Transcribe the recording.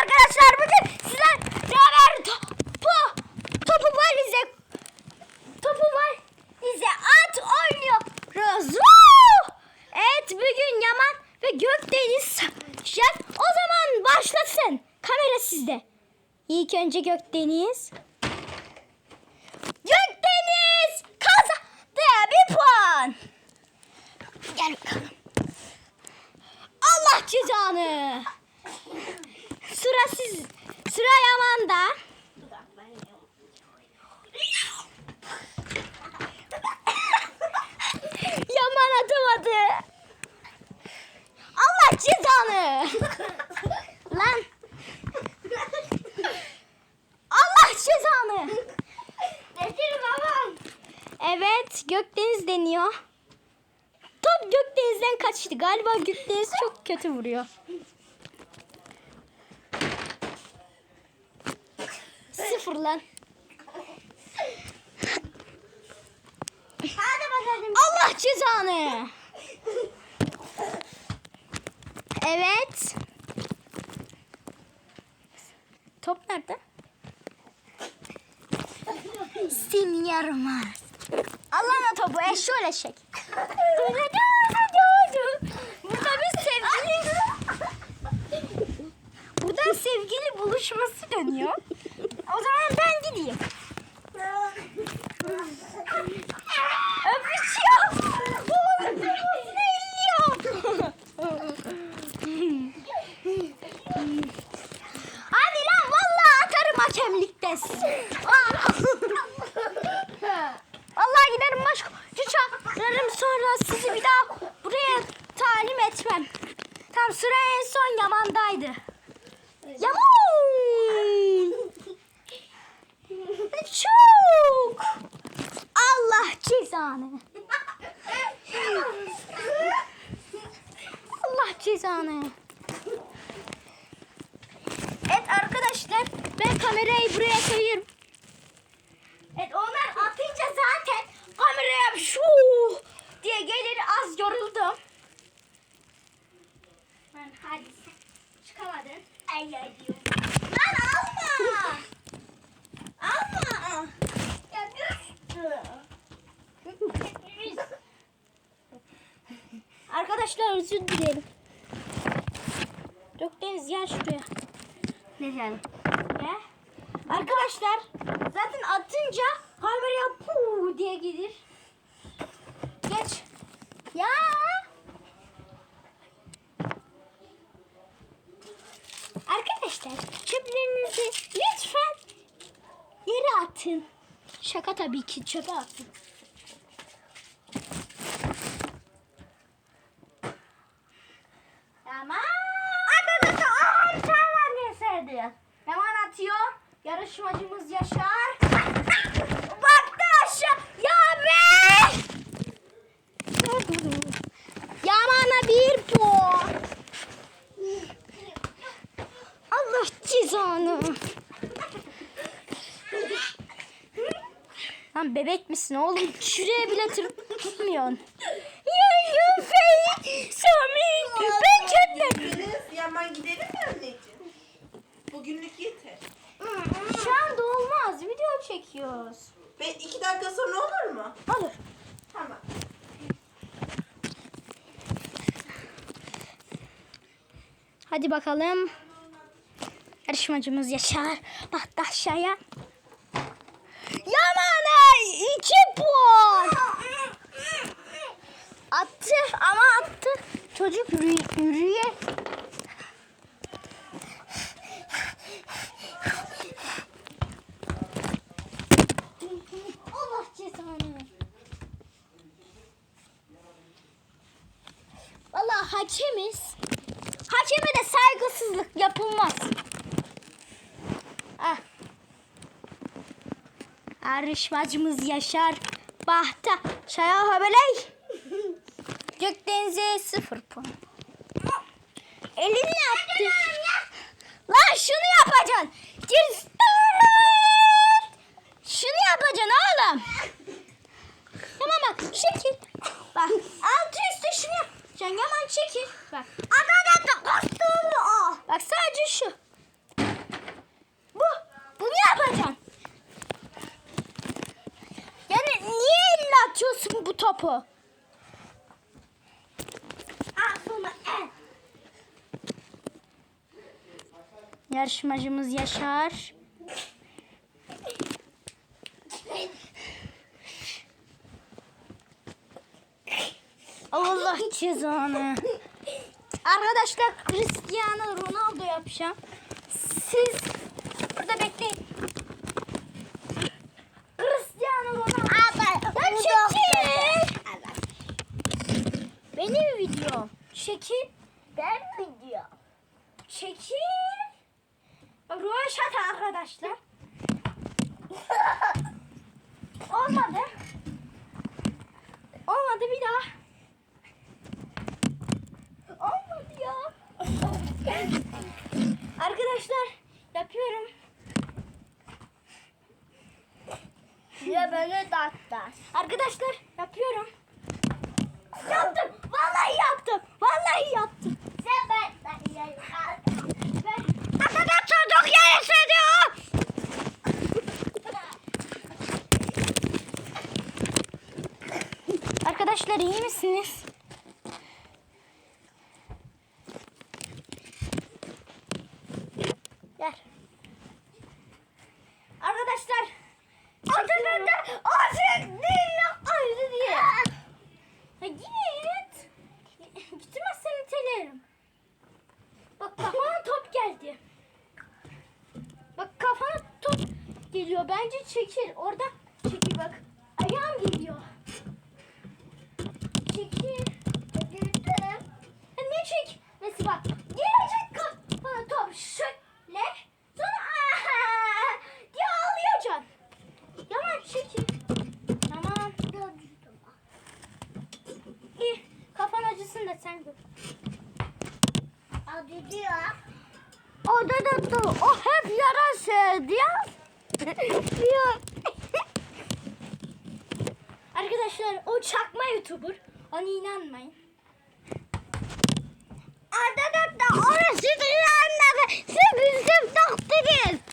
arkadaşlar bugün sizler beraber topu topu valize topu valize at oynuyoruz. Evet bugün Yaman ve Gökdeniz şef o zaman başlasın. Kamera sizde. İlk önce Gökdeniz. Gökdeniz kazandı bir puan. Gel bakalım. Allah cezanı. Sıra siz. Sıra Yaman'da. Yaman atamadı. Allah cezanı. Lan. Allah cezanı. Getir babam. Evet Gökdeniz deniyor. Top Gökdeniz'den kaçtı. Galiba Gökdeniz çok kötü vuruyor. Sıfır lan. Hadi bakalım. Allah cezanı. Evet. Top nerede? Seni yaramaz. Allah'ın topu e şöyle çek. Burada bir sevgili Burada sevgili buluşması dönüyor. Sonra sizi bir daha buraya talim etmem. Tam sıra en son Yaman'daydı. Yaman! Çok! Allah cezanı. Allah cezanı. Evet arkadaşlar ben kamerayı buraya koyuyorum. Evet onlar atınca zaten Arkadaşlar özür dilerim. Gökdeniz gel şuraya. Ne yani? Ne? Arkadaşlar zaten atınca Şaka tabii ki çöpe atın. Tamam. Arkadaşlar haritalar neseydi? Hemen atıyor. Yarışmacımız Yaşar. Baktı aşağı. Ya be! Yaman'a bir puan. Allah cezanı. Lan bebek misin oğlum? Şuraya bile tır- tutmuyorsun. Ya Fey, Sami, ben. Biriniz yaman gidelim mi anneciğim? Bugünlük yeter. Şu anda olmaz. Video çekiyoruz. Ve iki dakika sonra olur mu? Olur. Tamam. Hadi bakalım. Yarışmacımız Yaşar. Baktı aşağıya. Yaman'a iki puan. Attı ama attı. Çocuk yürü- yürüye. Yarışmacımız Yaşar Bahta Şaya Habeley Gökdeniz'e sıfır puan. Elini attı. Lan şunu yapacaksın. Gir- Şunu yapacaksın oğlum. Tamam bak şekil. Bak altı üstü şunu yapacaksın. Yaman çekil. Bak. Adada da Bak sadece şu. yapacaksın? Yani niye elle atıyorsun bu topu? Yarışmacımız Yaşar. Allah cezanı. Arkadaşlar Cristiano Ronaldo yapacağım. Siz burada bekleyin. Cristiano Ronaldo. Ben çekil. Benim videom. Çekil. Ben mi diyor? Çekil. Röveşata arkadaşlar. Olmadı. Olmadı bir daha. Olmadı ya. arkadaşlar yapıyorum. Ya beni tatlar. Arkadaşlar yapıyorum. Yaptım. Vallahi yaptım. Vallahi yaptım. Sen ben ben ya. Ben... Arkadaşlar çok yarışıyor. Arkadaşlar iyi misiniz? Gel. Arkadaşlar. Arkadaşlar. Artık dinle ayrı diye. Ha git. Gitmezsen itelerim. Bak kafana top geldi. Bak kafana top geliyor. Bence çekil. Orada Nerede? Diyor. O da da da. O hep yalan söylüyor. diyor. Arkadaşlar o çakma youtuber. Ona inanmayın. Adı da da. Orası dünyanın adı. Siz bizim taktınız.